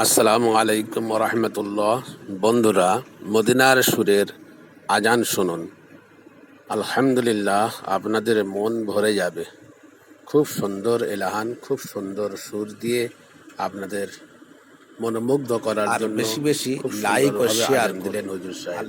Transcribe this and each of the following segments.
আসসালামু আলাইকুম রহমতুল্লাহ। বন্ধুরা মদিনার সুরের আজান শুনুন। আলহামদুলিল্লাহ আপনাদের মন ভরে যাবে। খুব সুন্দর এলাহান খুব সুন্দর সুর দিয়ে আপনাদের মনোমুগ্ধ করার জন্য বেশি বেশি লাইক ও শেয়ার দিলেন হুজুর সাহেব।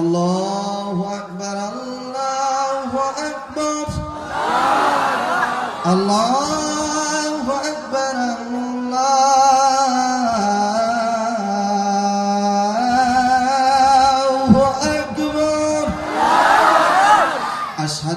আল্লাহু আকবার আল্লাহু আকবার। আল্লাহ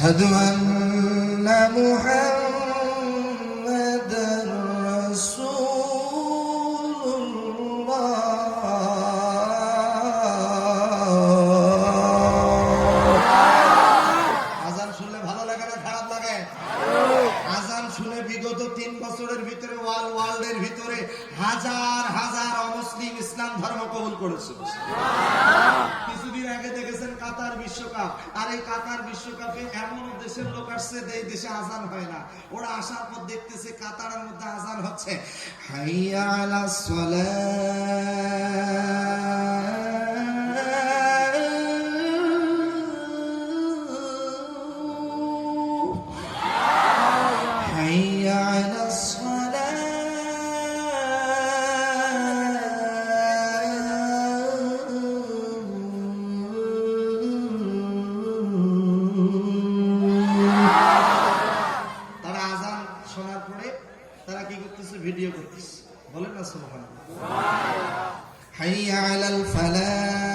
أشهد أن محمدا رسول الله আজান শুনলে ভালো লাগে না খারাপ লাগে আজান শুনে বিগত তিন বছরের ভিতরে ওয়াল ওয়ার্ল্ডের ভিতরে হাজার হাজার অমুসলিম ইসলাম ধর্ম কবুল করেছে বিশ্বকাপ। আর এই কাতার বিশ্বকাপে এমন দেশের লোক আসছে এই দেশে আজান হয় না। ওরা আসার পর দেখতেছে কাতারের মধ্যে আজান হচ্ছে। হাইয়া আলা সালাহ বলেন না সুবহান হাইয়া আলাল ফালাহ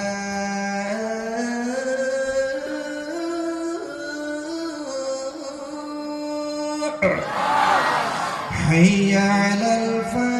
حي على الفلاح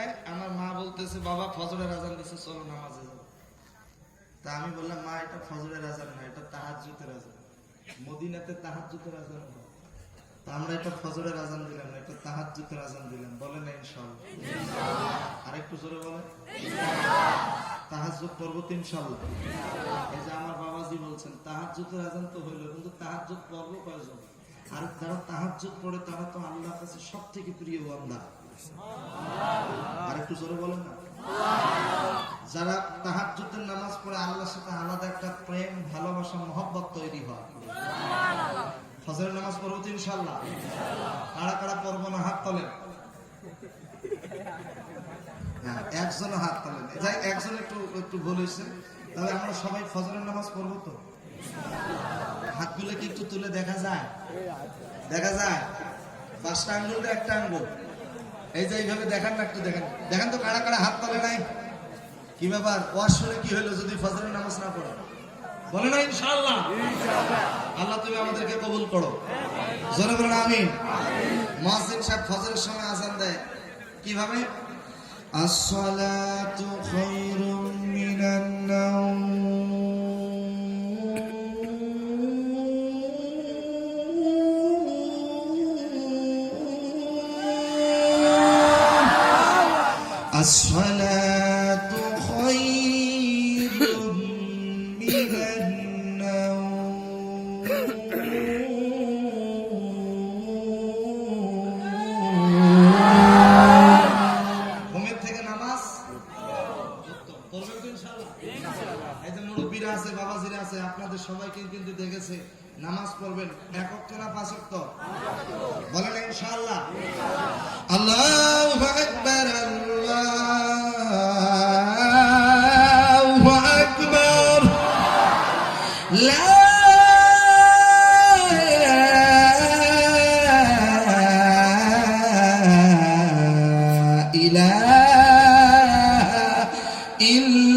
মদিনায় আমার মা বলতেছে, বাবা, ফজরের আজান দিছে, চলো নামাজে যাব। তা আমি বললাম, মা, এটা ফজরের আজান না, এটা তাহাজ্জুদের আজান। মদিনাতে তাহাজ্জুদের আজান। তা আমরা এটা ফজরের আজান দিলাম না, এটা আজান দিলাম। আরেকটু জোরে পর্ব এই যে আমার বাবাজি বলছেন আজান তো হইল, কিন্তু তাহাজ্জুদ পর্ব কয়জন? আর যারা তাহাজ্জুদ পড়ে, তারা তো আল্লাহর কাছে সব থেকে প্রিয় বান্দা। আর একটু জোরে বলেন না। যারা তাহাজ্জুদের নামাজ পড়ে আল্লাহর সাথে আলাদা একটা প্রেম, ভালোবাসা, মহব্বত তৈরি হয়। ফজরের নামাজ পড়ব তো ইনশাল্লাহ কারা কারা পড়ব না হাত তোলেন? হ্যাঁ একজন হাত তোলেন। যাই, একজন একটু একটু ভুল হয়েছে। তাহলে আমরা সবাই ফজরের নামাজ পড়ব তো? হাতগুলো কি একটু তুলে দেখা যায়। দেখা যায়। পাঁচটা আঙ্গুল একটা আঙ্গুল। এই যে এইভাবে দেখান না, একটু দেখেন। দেখেন তো কারা কারা হাত তোলে নাই। কি ব্যাপার? ওয়াশ শুনে কি হলো যদি ফজরের নামাজ না পড়ো? বলে না, ইনশাআল্লাহ। আল্লাহ তুমি আমাদেরকে কবুল করো। জোরে বলেন, আমিন। মুয়াজ্জিন সাহেব ফজরের সময় আজান দেয়। কীভাবে? আসসালাতু খায়রুম মিনান নাওম। الصلاة خير من النوم ঘুমের থেকে নামাজ পড়বেন তো ইনশাআল্লাহ? এই যে মুরব্বীরা আছে বাবাজিরা আছে আপনাদের সবাইকে কিন্তু কিন্তু দেখেছে নামাজ পড়বেন একক না পাঁচক তো বলেন ইনশাআল্লাহ আল্লাহু লা ইলাহা ইল্লা